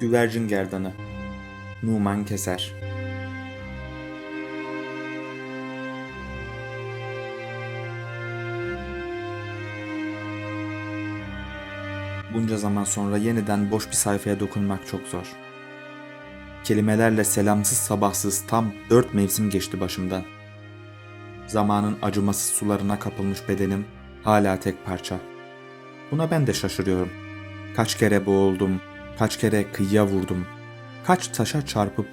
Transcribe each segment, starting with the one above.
Güvercin Gerdanı Numan Keser Bunca zaman sonra yeniden boş bir sayfaya dokunmak çok zor. Kelimelerle selamsız sabahsız tam dört mevsim geçti başımdan. Zamanın acımasız sularına kapılmış bedenim hala tek parça. Buna ben de şaşırıyorum. Kaç kere boğuldum, kaç kere kıyıya vurdum, kaç taşa çarpıp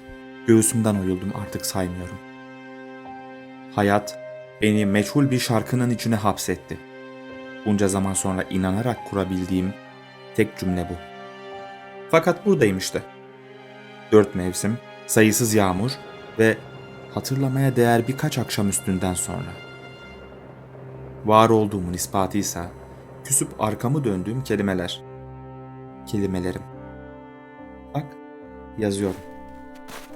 göğsümden oyuldum artık saymıyorum. Hayat beni meçhul bir şarkının içine hapsetti. Bunca zaman sonra inanarak kurabildiğim tek cümle bu. Fakat buradayım işte. Dört mevsim, sayısız yağmur ve hatırlamaya değer birkaç akşam üstünden sonra. Var olduğumun ispatıysa küsüp arkamı döndüğüm kelimeler. Kelimelerim. Bak yazıyorum.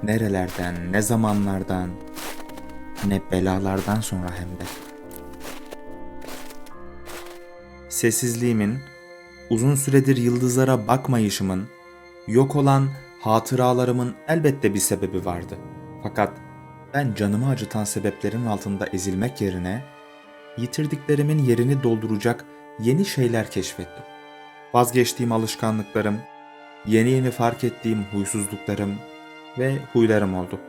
Nerelerden, ne zamanlardan, ne belalardan sonra hem de. Sessizliğimin, uzun süredir yıldızlara bakmayışımın, yok olan hatıralarımın elbette bir sebebi vardı. Fakat ben canımı acıtan sebeplerin altında ezilmek yerine yitirdiklerimin yerini dolduracak yeni şeyler keşfettim. Vazgeçtiğim alışkanlıklarım, yeni yeni fark ettiğim huysuzluklarım ve huylarım oldu.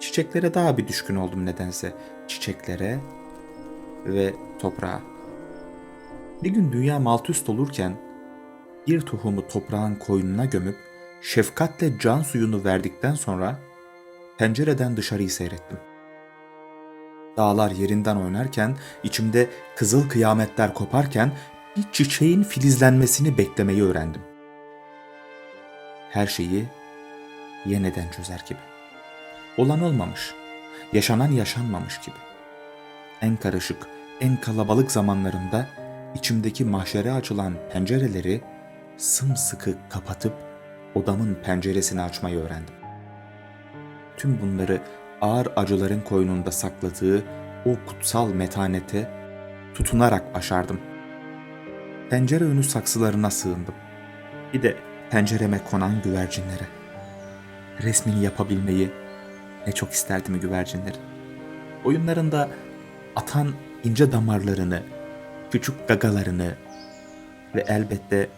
Çiçeklere daha bir düşkün oldum nedense. Çiçeklere ve toprağa. Bir gün dünya altüst olurken bir tohumu toprağın koynuna gömüp şefkatle can suyunu verdikten sonra pencereden dışarıyı seyrettim. Dağlar yerinden oynarken, içimde kızıl kıyametler koparken bir çiçeğin filizlenmesini beklemeyi öğrendim. Her şeyi yeniden çözer gibi. Olan olmamış, yaşanan yaşanmamış gibi. En karışık, en kalabalık zamanlarımda içimdeki mahşere açılan pencereleri sımsıkı kapatıp odamın penceresini açmayı öğrendim. Tüm bunları ağır acıların koynunda sakladığı o kutsal metanete tutunarak başardım. Pencere önü saksılarına sığındım. Bir de pencereme konan güvercinlere. Resmini yapabilmeyi ne çok isterdim güvercinlerin. Oyunlarında atan ince damarlarını, küçük gagalarını ve elbette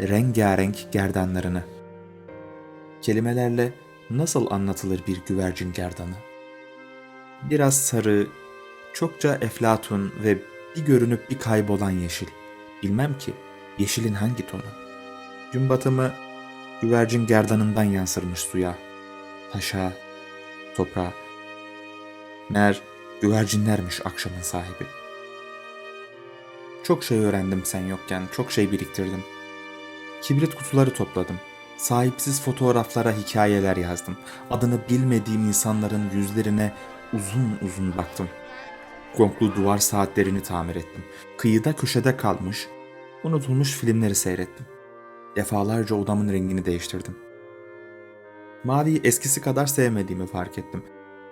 rengarenk gerdanlarını. Kelimelerle nasıl anlatılır bir güvercin gerdanı? Biraz sarı, çokça eflatun ve bir görünüp bir kaybolan yeşil. Bilmem ki yeşilin hangi tonu. Gün batımı güvercin gerdanından yansırmış suya, taşa, toprağa. Meğer güvercinlermiş akşamın sahibi. Çok şey öğrendim sen yokken, çok şey biriktirdim. Kibrit kutuları topladım. Sahipsiz fotoğraflara hikayeler yazdım. Adını bilmediğim insanların yüzlerine uzun uzun baktım. Gonklu duvar saatlerini tamir ettim. Kıyıda köşede kalmış, unutulmuş filmleri seyrettim. Defalarca odamın rengini değiştirdim. Maviyi eskisi kadar sevmediğimi fark ettim.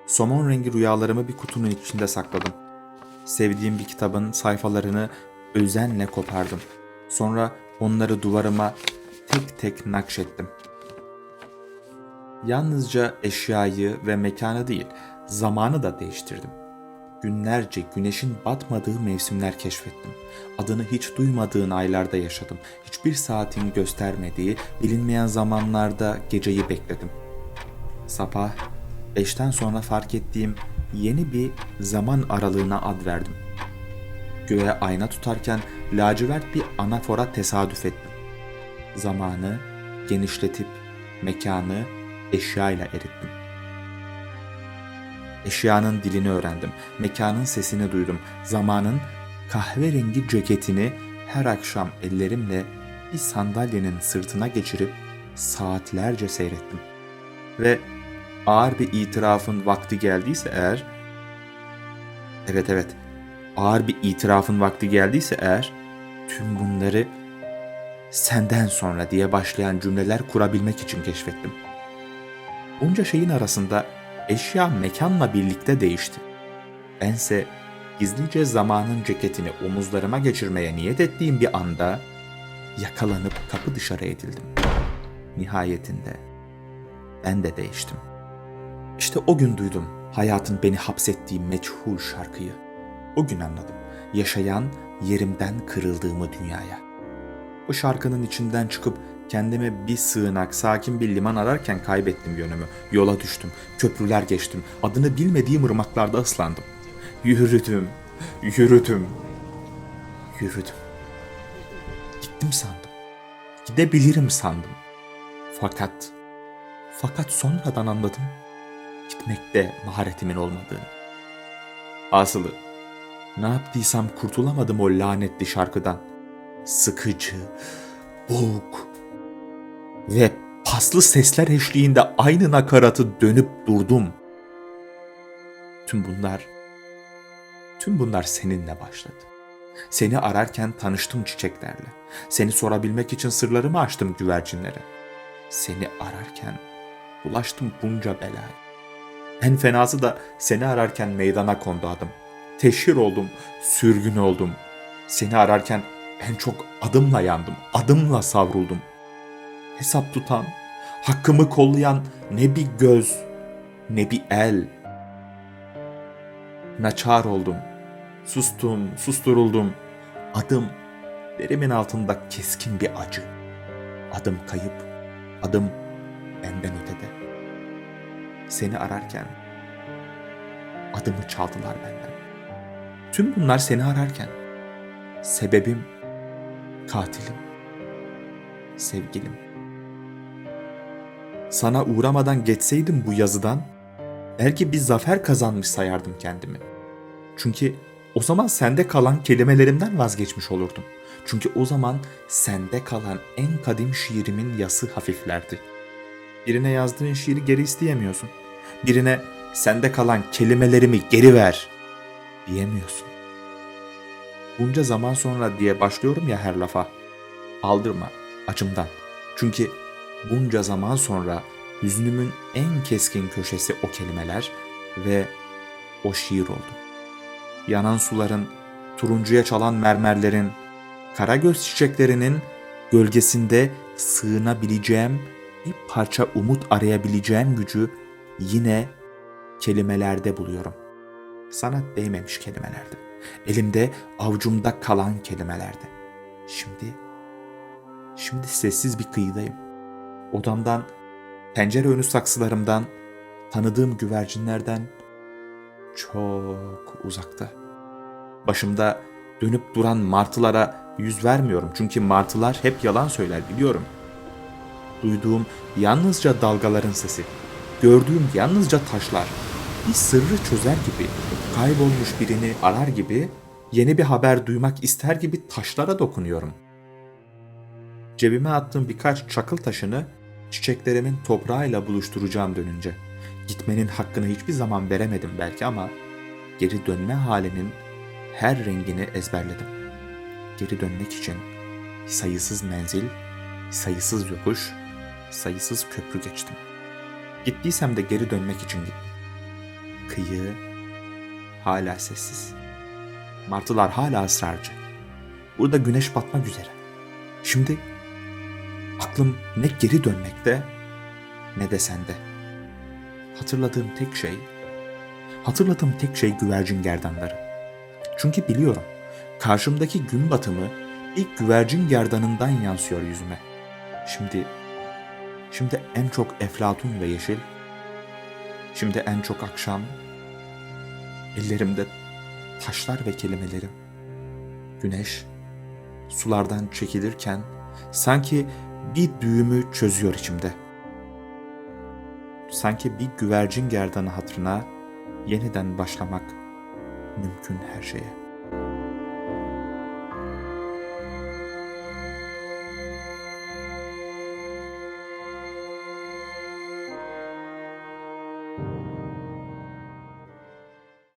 Somon rengi rüyalarımı bir kutunun içinde sakladım. Sevdiğim bir kitabın sayfalarını özenle kopardım. Sonra onları duvarıma tek tek nakşettim. Yalnızca eşyayı ve mekanı değil, zamanı da değiştirdim. Günlerce güneşin batmadığı mevsimler keşfettim. Adını hiç duymadığın aylarda yaşadım. Hiçbir saatin göstermediği, bilinmeyen zamanlarda geceyi bekledim. Sabah, beşten sonra fark ettiğim yeni bir zaman aralığına ad verdim. Göğe ayna tutarken lacivert bir anafora tesadüf ettim. Zamanı genişletip mekanı eşyayla erittim. Eşyanın dilini öğrendim, mekanın sesini duydum, zamanın kahverengi ceketini her akşam ellerimle bir sandalyenin sırtına geçirip saatlerce seyrettim. Ve ağır bir itirafın vakti geldiyse eğer, evet evet, ağır bir itirafın vakti geldiyse eğer, tüm bunları senden sonra diye başlayan cümleler kurabilmek için keşfettim. Bunca şeyin arasında eşya mekanla birlikte değişti. Bense gizlice zamanın ceketini omuzlarıma geçirmeye niyet ettiğim bir anda yakalanıp kapı dışarı edildim. Nihayetinde ben de değiştim. İşte o gün duydum hayatın beni hapsettiği meçhul şarkıyı. O gün anladım yaşayan yerimden kırıldığımı dünyaya. Bu şarkının içinden çıkıp kendime bir sığınak, sakin bir liman ararken kaybettim yönümü. Yola düştüm, köprüler geçtim, adını bilmediğim ırmaklarda ıslandım. Yürüdüm, yürüdüm, yürüdüm. Gittim sandım. Gidebilirim sandım. Fakat, fakat sonradan anladım. Gitmekte maharetimin olmadığını. Asılı, ne yaptıysam kurtulamadım o lanetli şarkıdan. Sıkıcı, boğuk ve paslı sesler eşliğinde aynı nakaratı dönüp durdum. Tüm bunlar, tüm bunlar seninle başladı. Seni ararken tanıştım çiçeklerle. Seni sorabilmek için sırlarımı açtım güvercinlere. Seni ararken bulaştım bunca belaya. En fenası da seni ararken meydana kondu adım. Teşhir oldum, sürgün oldum. Seni ararken en çok adımla yandım, adımla savruldum. Hesap tutan, hakkımı kollayan ne bir göz, ne bir el. Naçar oldum, sustum, susturuldum. Adım derimin altında keskin bir acı. Adım kayıp, adım benden ötede. Seni ararken adımı çaldılar benden. Tüm bunlar seni ararken sebebim katilim, sevgilim. Sana uğramadan geçseydim bu yazıdan belki bir zafer kazanmış sayardım kendimi. Çünkü o zaman sende kalan kelimelerimden vazgeçmiş olurdum. Çünkü o zaman sende kalan en kadim şiirimin yası hafiflerdi. Birine yazdığın şiiri geri isteyemiyorsun. Birine sende kalan kelimelerimi geri ver diyemiyorsun. Bunca zaman sonra diye başlıyorum ya her lafa. Aldırma acımdan. Çünkü bunca zaman sonra hüznümün en keskin köşesi o kelimeler ve o şiir oldu. Yanan suların, turuncuya çalan mermerlerin, karagöz çiçeklerinin gölgesinde sığınabileceğim bir parça umut arayabileceğim gücü yine kelimelerde buluyorum. Sana değmemiş kelimelerde. Elimde avucumda kalan kelimelerde. Şimdi, şimdi sessiz bir kıyıdayım. Odamdan, pencere önü saksılarımdan, tanıdığım güvercinlerden çok uzakta. Başımda dönüp duran martılara yüz vermiyorum çünkü martılar hep yalan söyler biliyorum. Duyduğum yalnızca dalgaların sesi, gördüğüm yalnızca taşlar. Bir sırrı çözer gibi, kaybolmuş birini arar gibi, yeni bir haber duymak ister gibi taşlara dokunuyorum. Cebime attığım birkaç çakıl taşını çiçeklerimin toprağıyla buluşturacağım dönünce. Gitmenin hakkını hiçbir zaman veremedim belki ama geri dönme halinin her rengini ezberledim. Geri dönmek için sayısız menzil, sayısız yokuş, sayısız köprü geçtim. Gittiysem de geri dönmek için gittim. Kıyı hala sessiz. Martılar hala ısrarcı. Burada güneş batmak üzere. Şimdi aklım ne geri dönmekte ne de sende. Hatırladığım tek şey, hatırladığım tek şey güvercin gerdanları. Çünkü biliyorum karşımdaki gün batımı ilk güvercin gerdanından yansıyor yüzüme. Şimdi Şimdi en çok eflatun ve yeşil. Şimdi en çok akşam. Ellerimde taşlar ve kelimelerim. Güneş sulardan çekilirken sanki bir düğümü çözüyor içimde. Sanki bir güvercin gerdanı hatırına yeniden başlamak mümkün her şeye.